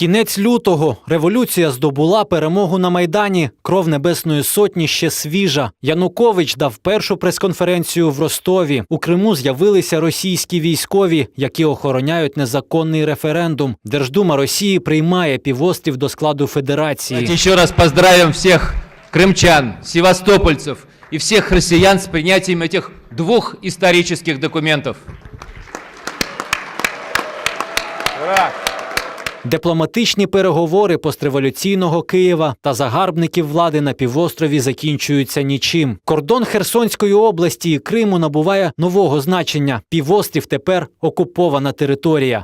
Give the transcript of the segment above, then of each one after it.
Кінець лютого революція здобула перемогу на майдані. Кров Небесної Сотні ще свіжа. Янукович дав першу прес-конференцію в Ростові. У Криму з'явилися російські військові, які охороняють незаконний референдум. Держдума Росії приймає півострів до складу федерації. Давайте еще раз поздравим всех крымчан, севастопольцев и всех россиян с принятием этих двух исторических документов. Дипломатичні переговори постреволюційного Києва та загарбників влади на півострові закінчуються нічим. Кордон Херсонської області і Криму набуває нового значення. Півострів тепер окупована територія.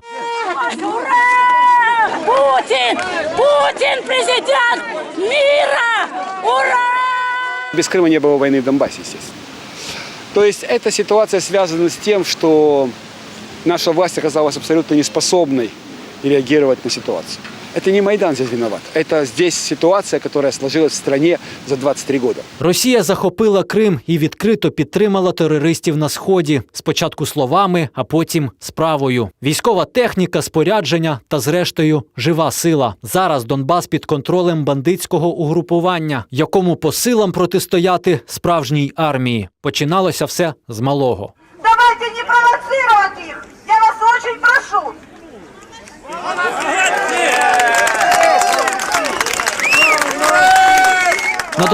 Ура! Путин! Путин президент мира! Ура! Без Крыма не было войны в Донбассе, естественно. То есть эта ситуация связана с тем, что наша власть оказалась абсолютно неспособной реагировать на ситуацию. Это не Майдан здесь виноват. Это здесь ситуация, которая сложилась в стране за 23 года. Росія захопила Крим і відкрито підтримала терористів на сході. Спочатку словами, а потім справою. Військова техніка, спорядження та, зрештою, жива сила. Зараз Донбас під контролем бандитського угрупування, якому по силам протистояти справжній армії. Починалося все з малого. Давайте не провоцировать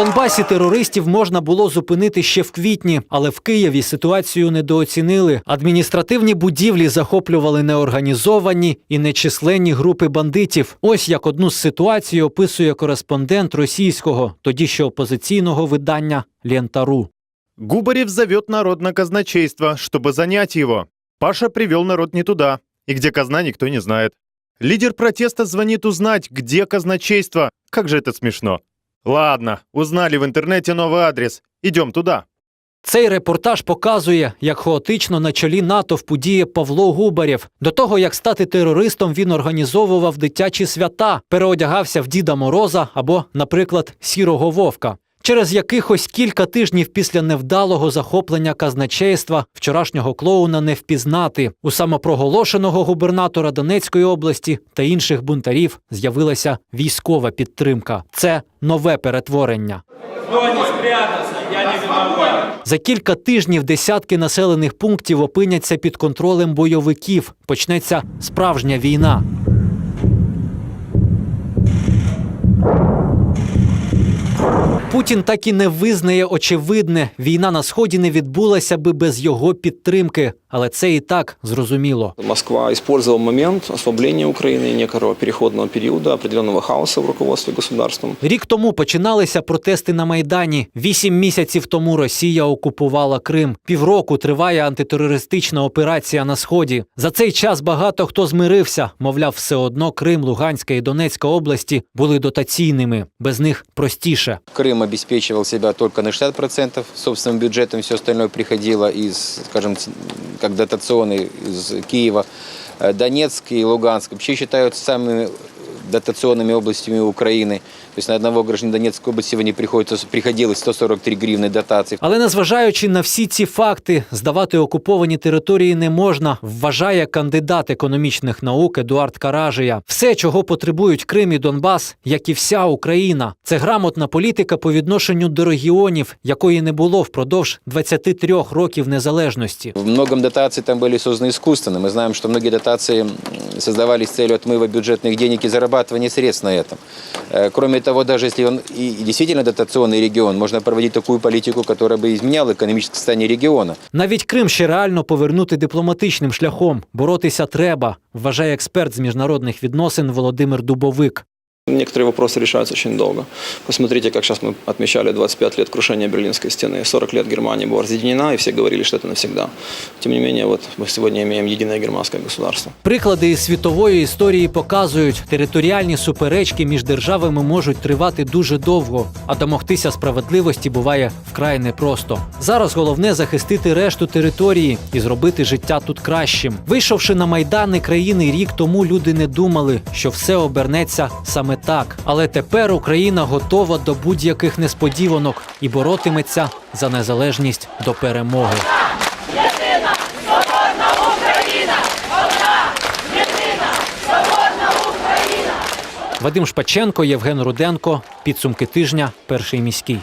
Донбасі терористів можна було зупинити ще в квітні, але в Києві ситуацію недооцінили. Адміністративні будівлі захоплювали неорганізовані і нечисленні групи бандитів. Ось як одну з ситуацій описує кореспондент російського, тоді ще опозиційного видання Лентару. Губарев зовет народ на казначейство, чтобы занять его. Паша привел народ не туда, и где казна никто не знает. Лидер протеста звонит узнать, где казначейство. Как же это смешно. Ладно, узнали в интернете новый адрес. Идем туда. Цей репортаж показує, як хаотично на чолі натовпу діє Павло Губарєв. До того як стати терористом, він організовував дитячі свята, переодягався в Діда Мороза або, наприклад, сірого вовка. Через якихось кілька тижнів після невдалого захоплення казначейства вчорашнього клоуна не впізнати. У самопроголошеного губернатора Донецької області та інших бунтарів з'явилася військова підтримка. Це нове перетворення. За кілька тижнів десятки населених пунктів опиняться під контролем бойовиків. Почнеться справжня війна. Путін так і не визнає очевидне, війна на сході не відбулася би без його підтримки, але це і так зрозуміло. Москва использовала момент ослабления Украины, некого переходного периода, определенного хаоса в руководстве государством. Рік тому починалися протести на майдані. Вісім місяців тому Росія окупувала Крим. Півроку триває антитерористична операція на сході. За цей час багато хто змирився. Мовляв, все одно Крим, Луганська і Донецька області були дотаційними. Без них простіше Крым обеспечивал себя только на 60% собственным бюджетом, все остальное приходило из, скажем, ц- как дотационный из Киева. Э, Донецк и Луганск вообще считаются самыми дотационными областями Украины. То есть на одного гражданина Донецкой области сегодня приходится, приходилось 143 гривны дотаций. Але незважаючи на всі ці факти, здавати окуповані території не можна, вважає кандидат економічних наук Едуард Каражия. Все, чого потребують Крим і Донбас, як і вся Україна, це грамотна політика по відношенню до регіонів, якої не було впродовж 23 років незалежності. В многом дотации там были созданы искусственно. Мы знаем, что многие дотации м, создавались с целью отмыва бюджетных денег и зарабатывания средств на этом. Э, Кроме того, даже если он и и действительно дотационный регион, можно проводить такую политику, которая бы изменяла экономическое состояние региона. Навіть Крим ще реально повернути дипломатичним шляхом. Боротися треба, вважає експерт з міжнародних відносин Володимир Дубовик. Некоторые вопросы решаются очень долго. Посмотрите, как сейчас мы отмечали 25 лет крушения Берлинской стены. 40 лет Германия была разъединена, и все говорили, что это навсегда. Тем не менее, вот мы сегодня имеем единое германское государство. Приклади із світової історії показують, територіальні суперечки між державами можуть тривати дуже довго, а домогтися справедливості буває вкрай непросто. Зараз головне захистити решту території і зробити життя тут кращим. Вийшовши на майдани країни рік тому, люди не думали, що все обернеться саме так. Але тепер Україна готова до будь-яких несподіванок і боротиметься за незалежність до перемоги. Вадим Шпаченко, Євген Руденко. Підсумки тижня. Перший міський.